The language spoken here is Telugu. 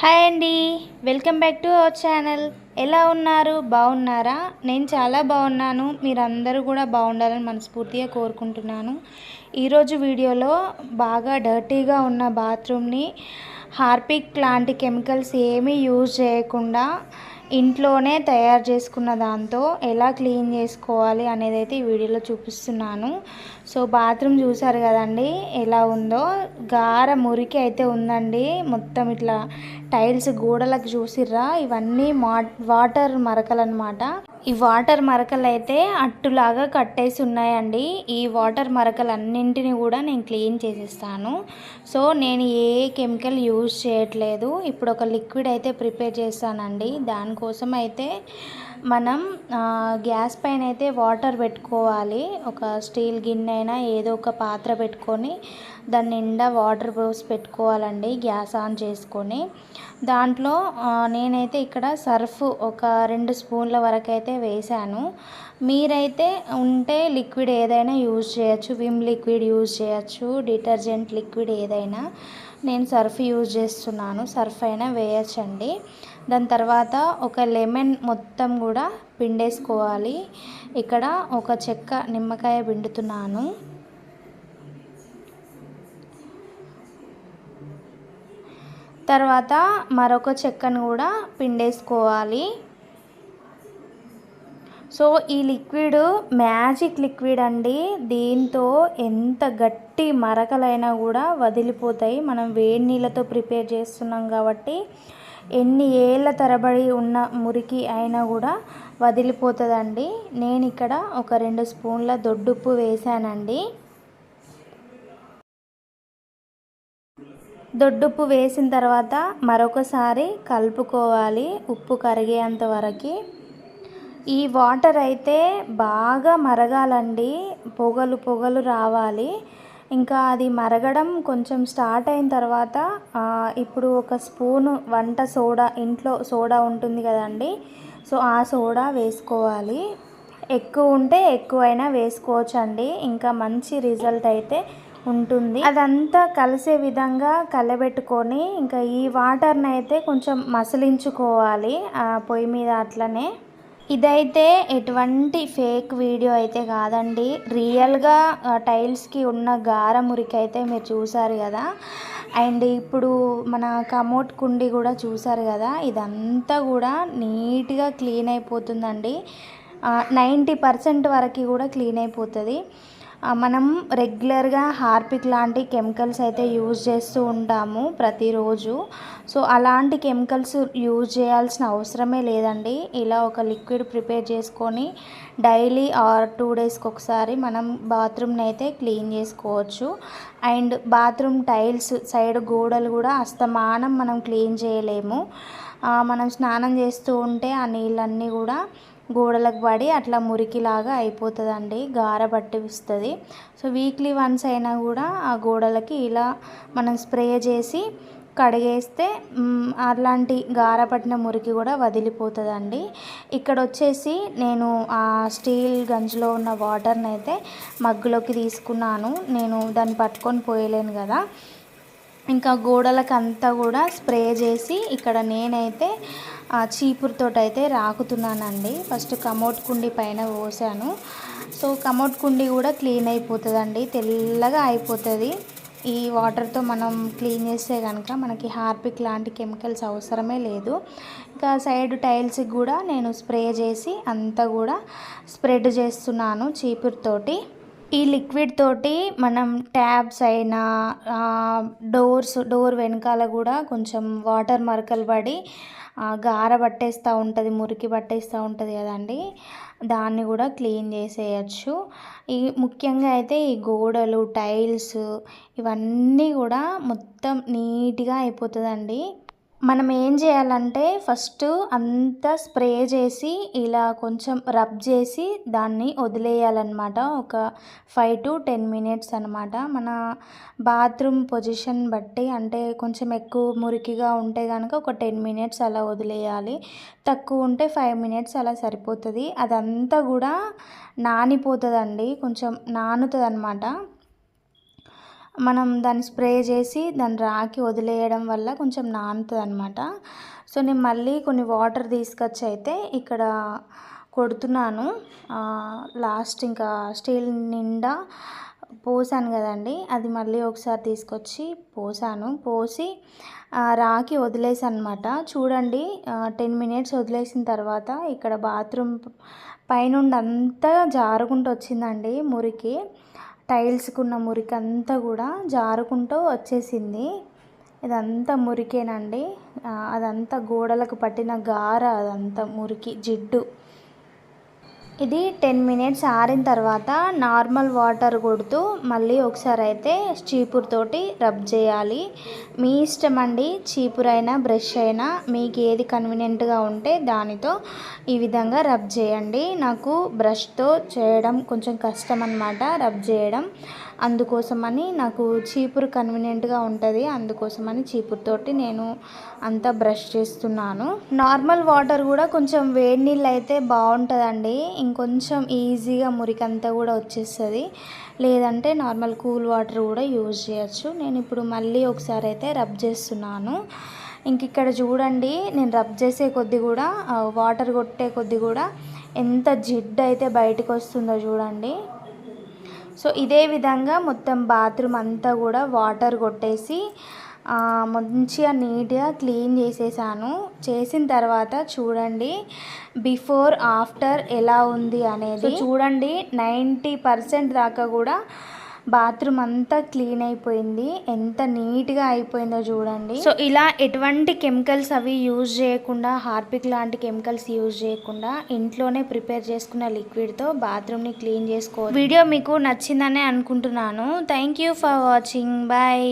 హాయ్ అండి. Welcome back to our channel. ఎలా ఉన్నారు? బాగున్నారా? నేను చాలా బాగున్నాను. మీరందరూ కూడా బాగుండాలని మనస్ఫూర్తిగా కోరుకుంటున్నాను. ఈరోజు వీడియోలో బాగా డర్టీగా ఉన్న బాత్రూమ్ని హార్పిక్ లాంటి కెమికల్స్ ఏమీ యూజ్ చేయకుండా ఇంట్లోనే తయారు చేసుకున్న దాంతో ఎలా క్లీన్ చేసుకోవాలి అనేది అయితే ఈ వీడియోలో చూపిస్తున్నాను. సో బాత్రూమ్ చూసారు కదండి ఎలా ఉందో. గార మురికి అయితే ఉందండి మొత్తం ఇట్లా టైల్స్ గోడలకు చూసిర్రా. ఇవన్నీ మా వాటర్ మరకలు అనమాట ఈ వాటర్ మరకలు అయితే అట్టులాగా కట్టేసి ఉన్నాయండి. ఈ వాటర్ మరకలన్నింటిని కూడా నేను క్లీన్ చేసేస్తాను. సో నేను ఏ కెమికల్ యూజ్ చేయట్లేదు. ఇప్పుడు ఒక లిక్విడ్ అయితే ప్రిపేర్ చేస్తానండి. దానికోసం అయితే మనం గ్యాస్ పైన అయితే వాటర్ పెట్టుకోవాలి. ఒక స్టీల్ గిన్నె అయినా ఏదో ఒక పాత్ర పెట్టుకొని దాని నిండా వాటర్ పోసి పెట్టుకోవాలండి గ్యాస్ ఆన్ చేసుకొని. దాంట్లో నేనైతే ఇక్కడ సర్ఫ్ ఒక రెండు స్పూన్ల వరకు అయితే వేసాను మీరైతే ఉంటే లిక్విడ్ ఏదైనా యూజ్ చేయొచ్చు. విమ్ లిక్విడ్ యూజ్ చేయొచ్చు. డిటర్జెంట్ లిక్విడ్ ఏదైనా నేను సర్ఫ్ యూజ్ చేస్తున్నాను. సర్ఫ్ అయినా వేయచ్చండి. దాని తర్వాత ఒక లెమన్ మొత్తం కూడా పిండేసుకోవాలి. ఇక్కడ ఒక చెక్క నిమ్మకాయ పిండుతున్నాను. తర్వాత మరొక చెక్కను కూడా పిండేసుకోవాలి. సో ఈ లిక్విడ్ మ్యాజిక్ లిక్విడ్ అండి. దీంతో ఎంత గట్టి మరకలైనా కూడా వదిలిపోతాయి. మనం వేడి నీళ్ళతో ప్రిపేర్ చేస్తున్నాం కాబట్టి ఎన్ని ఏళ్ళ తరబడి ఉన్న మురికి అయినా కూడా వదిలిపోతుందండి. నేను ఇక్కడ ఒక రెండు స్పూన్ల దొడ్డుప్పు వేసానండి దొడ్డుప్పు వేసిన తర్వాత మరొకసారి కలుపుకోవాలి. ఉప్పు కరిగేంత వరకు ఈ వాటర్ అయితే బాగా మరగాలండి. పొగలు పొగలు రావాలి. ఇంకా అది మరగడం కొంచెం స్టార్ట్ అయిన తర్వాత ఇప్పుడు ఒక స్పూను వంట సోడా ఇంట్లో సోడా ఉంటుంది కదండి. సో ఆ సోడా వేసుకోవాలి. ఎక్కువ ఉంటే ఎక్కువైనా వేసుకోవచ్చండి. ఇంకా మంచి రిజల్ట్ అయితే ఉంటుంది. అదంతా కలిసే విధంగా కలబెట్టుకొని ఇంకా ఈ వాటర్ని అయితే కొంచెం మసలించుకోవాలి ఆ పొయ్యి మీద అట్లనే. ఇదైతే ఎటువంటి ఫేక్ వీడియో అయితే కాదండి. రియల్గా టైల్స్కి ఉన్న గార మురికి అయితే మీరు చూసారు కదా. అండ్ ఇప్పుడు మన కమోట్ కుండి కూడా చూసారు కదా. ఇదంతా కూడా నీట్గా క్లీన్ అయిపోతుందండి. నైంటీ పర్సెంట్ వరకు కూడా క్లీన్ అయిపోతుంది. మనం రెగ్యులర్గా హార్పిక్ లాంటి కెమికల్స్ అయితే యూజ్ చేస్తూ ఉంటాము ప్రతిరోజు. సో అలాంటి కెమికల్స్ యూజ్ చేయాల్సిన అవసరమే లేదండి. ఇలా ఒక లిక్విడ్ ప్రిపేర్ చేసుకొని డైలీ ఆర్ టూ డేస్కి ఒకసారి మనం బాత్రూమ్ని అయితే క్లీన్ చేసుకోవచ్చు. అండ్ బాత్రూమ్ టైల్స్ సైడ్ గోడలు కూడా అస్తమానం మనం క్లీన్ చేయలేము. మనం స్నానం చేస్తూ ఉంటే ఆ నీళ్ళన్నీ కూడా గోడలకు పడి అట్లా మురికిలాగా అయిపోతుందండి గార పట్టిస్తుంది సో వీక్లీ వన్స్ అయినా కూడా ఆ గోడలకి ఇలా మనం స్ప్రే చేసి కడిగేస్తే అలాంటి గార పట్టిన మురికి కూడా వదిలిపోతుందండి. ఇక్కడ వచ్చేసి నేను ఆ స్టీల్ గంజిలో ఉన్న వాటర్ని అయితే మగ్గులోకి తీసుకున్నాను. నేను దాన్ని పట్టుకొని పోయలేను కదా. ఇంకా గోడలకు అంతా కూడా స్ప్రే చేసి ఇక్కడ నేనైతే ఆ చీపురుతో అయితే రాకుతున్నానండి. ఫస్ట్ కమోట్ కుండి పైన పోసాను. సో కమోట్ కుండి కూడా క్లీన్ అయిపోతుందండి. తెల్లగా అయిపోతుంది. ఈ వాటర్తో మనం క్లీన్ చేస్తే కనుక మనకి హార్పిక్ లాంటి కెమికల్స్ అవసరమే లేదు. ఇంకా సైడ్ టైల్స్కి కూడా నేను స్ప్రే చేసి అంతా కూడా స్ప్రెడ్ చేస్తున్నాను చీపురుతోటి. ఈ లిక్విడ్ తోటి మనం ట్యాబ్స్ అయినా డోర్స్ డోర్ వెనకాల కూడా కొంచెం వాటర్ మరకలు పడి గార పట్టేస్తూ ఉంటుంది మురికి పట్టేస్తూ ఉంటుంది కదండి. దాన్ని కూడా క్లీన్ చేసేయచ్చు. ఈ ముఖ్యంగా అయితే ఈ గోడలు టైల్స్ ఇవన్నీ కూడా మొత్తం నీట్గా అయిపోతుందండి. మనం ఏం చేయాలంటే ఫస్ట్ అంతా స్ప్రే చేసి ఇలా కొంచెం రబ్ చేసి దాన్ని వదిలేయాలన్నమాట. ఒక ఫైవ్ టు టెన్ మినిట్స్ అనమాట మన బాత్రూమ్ పొజిషన్ బట్టి అంటే కొంచెం ఎక్కువ మురికిగా ఉంటే కనుక ఒక టెన్ మినిట్స్ అలా వదిలేయాలి. తక్కువ ఉంటే ఫైవ్ మినిట్స్ అలా సరిపోతుంది. అదంతా కూడా నానిపోతుందండి. కొంచెం నానుతుంది అనమాట మనం దాన్ని స్ప్రే చేసి దాన్ని రాకి వదిలేయడం వల్ల కొంచెం నానుతుంది అనమాట సో నేను మళ్ళీ కొన్ని వాటర్ తీసుకొచ్చి అయితే ఇక్కడ కొడుతున్నాను. లాస్ట్ ఇంకా స్టీల్ నిండా పోసాను కదండి. అది మళ్ళీ ఒకసారి తీసుకొచ్చి పోసాను. పోసి రాకి వదిలేసాను అనమాట చూడండి టెన్ మినిట్స్ వదిలేసిన తర్వాత ఇక్కడ బాత్రూమ్ పైనుండి అంతా జారుకుంటూ వచ్చిందండి మురికి. టైల్స్కున్న మురికి అంతా కూడా జారుకుంటూ వచ్చేసింది. ఇదంతా మురికేనండి. అదంతా గోడలకు పట్టిన గార అదంతా మురికి జిడ్డు. ఇది టెన్ మినిట్స్ ఆరిన తర్వాత నార్మల్ వాటర్ కొడుతూ మళ్ళీ ఒకసారి అయితే చీపురు తోటి రబ్ చేయాలి. మీ ఇష్టం అండి చీపురు అయినా బ్రష్ అయినా మీకు ఏది కన్వీనియంట్గా ఉంటే దానితో ఈ విధంగా రబ్ చేయండి. నాకు బ్రష్తో చేయడం కొంచెం కష్టం అన్నమాట రబ్ చేయడం. అందుకోసమని నాకు చీపురు కన్వీనియంట్గా ఉంటుంది. అందుకోసమని చీపురుతోటి నేను అంతా బ్రష్ చేస్తున్నాను. నార్మల్ వాటర్ కూడా కొంచెం వేడి నీళ్ళు అయితే బాగుంటుందండి. ఇంకొంచెం ఈజీగా మురికంతా కూడా వచ్చేస్తుంది. లేదంటే నార్మల్ కూల్ వాటర్ కూడా యూజ్ చేయొచ్చు. నేను ఇప్పుడు మళ్ళీ ఒకసారి అయితే రబ్ చేస్తున్నాను. ఇంక ఇక్కడ చూడండి నేను రబ్ చేసే కొద్ది కూడా వాటర్ కొట్టే కొద్ది కూడా ఎంత జిడ్డు అయితే బయటకు వస్తుందో చూడండి. సో ఇదే విధంగా మొత్తం బాత్రూమ్ అంతా కూడా వాటర్ కొట్టేసి మంచిగా నీట్గా క్లీన్ చేసేసాను. చేసిన తర్వాత చూడండి బిఫోర్ ఆఫ్టర్ ఎలా ఉంది అనేది. చూడండి నైంటీ పర్సెంట్ దాకా కూడా బాత్రూమ్ అంతా క్లీన్ అయిపోయింది. ఎంత నీట్గా అయిపోయిందో చూడండి. సో ఇలా ఎటువంటి కెమికల్స్ అవి యూజ్ చేయకుండా హార్పిక్ లాంటి కెమికల్స్ యూజ్ చేయకుండా ఇంట్లోనే ప్రిపేర్ చేసుకున్న లిక్విడ్తో బాత్రూమ్ని క్లీన్ చేసుకో. వీడియో మీకు నచ్చిందనే అనుకుంటున్నాను. Thank you for watching. Bye.